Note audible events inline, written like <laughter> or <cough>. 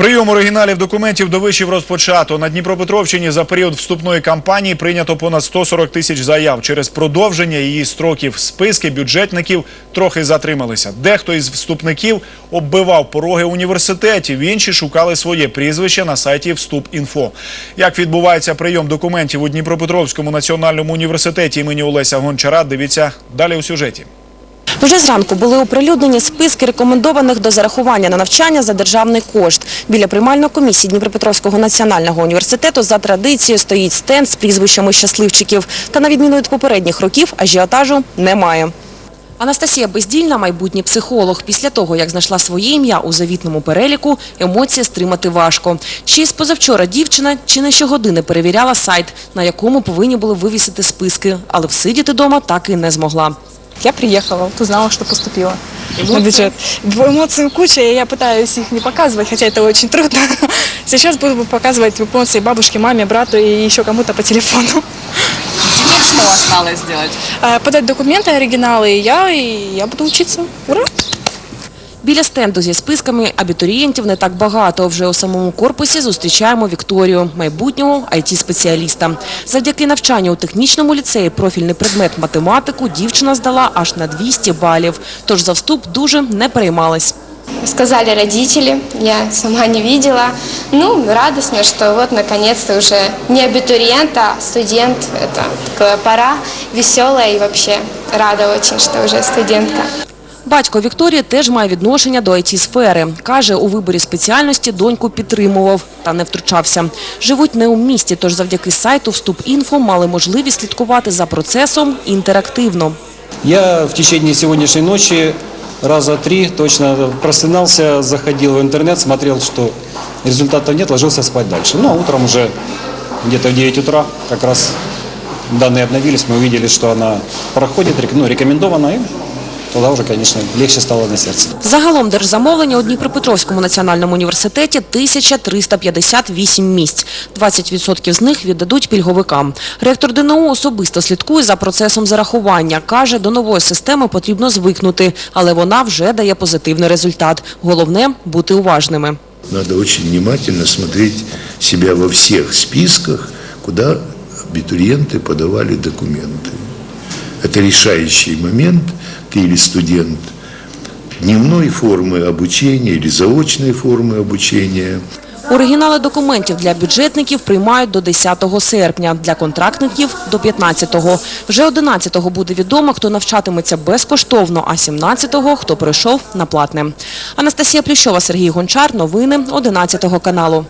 Прийом оригіналів документів до вишів розпочато. На Дніпропетровщині за період вступної кампанії прийнято понад 140 тисяч заяв. Через продовження її строків списки бюджетників трохи затрималися. Дехто із вступників оббивав пороги університетів, інші шукали своє прізвище на сайті Вступ.Інфо. Як відбувається прийом документів у Дніпропетровському національному університеті імені Олеся Гончара, дивіться далі у сюжеті. Вже зранку були оприлюднені списки рекомендованих до зарахування на навчання за державний кошт. Біля приймальної комісії Дніпропетровського національного університету за традицією стоїть стенд з прізвищами щасливчиків. Та на відміну від попередніх років ажіотажу немає. Анастасія Бездільна – майбутній психолог. Після того, як знайшла своє ім'я у завітному переліку, емоції стримати важко. Ще із позавчора дівчина чи не щогодини перевіряла сайт, на якому повинні були вивісити списки, але всидіти дома так і не змогла. Я приехала, вот узнала, что поступила на бюджет. Эмоций куча, и я пытаюсь их не показывать, хотя это очень трудно. <laughs> Сейчас буду показывать эмоции бабушке, маме, брату и еще кому-то по телефону. Теперь что осталось сделать? А, Подать документы, оригиналы, и я, и я буду учиться. Ура! Біля стенду зі списками абітурієнтів не так багато. Вже у самому корпусі зустрічаємо Вікторію, майбутнього IT-спеціаліста. Завдяки навчанню у технічному ліцеї профільний предмет математику дівчина здала аж на 200 балів. Тож за вступ дуже не переймалась. Сказали родители, я сама не видела. Ну, радостно, что вот наконец-то уже не абитуриент, а студент. Это такая пора веселая и вообще рада очень, что уже студентка. Батько Вікторії теж має відношення до IT-сфери. Каже, у виборі спеціальності доньку підтримував та не втручався. Живуть не у місті, тож завдяки сайту «Вступ.Інфо» мали можливість слідкувати за процесом інтерактивно. Я в течение сегодняшней ночи раза три точно просынался, заходил в интернет, смотрел, что результатов нет, ложился спать дальше. Ну, а утром уже где-то в 9 утра как раз данные обновились, мы увидели, что она проходит, рек- ну, рекомендована, и тогда уже, конечно, легче стало на сердце. Загалом держзамовлення у Дніпропетровському національному університеті 1358 місць. 20% з них віддадуть пільговикам. Ректор ДНУ особисто слідкує за процесом зарахування. Каже, до нової системи потрібно звикнути, але вона вже дає позитивний результат. Головне – бути уважними. Надо очень внимательно смотреть себя во всех списках, куда абитуриенты подавали документы. Это решающий момент. Ты или студент дневной формы обучения или заочной формы обучения. Оригінали документів для бюджетників приймають до 10 серпня, для контрактників – до 15-го. Вже 11-го буде відомо, хто навчатиметься безкоштовно, а 17-го – хто прийшов на платне. Анастасія Плющова, Сергій Гончар. Новини 11 каналу.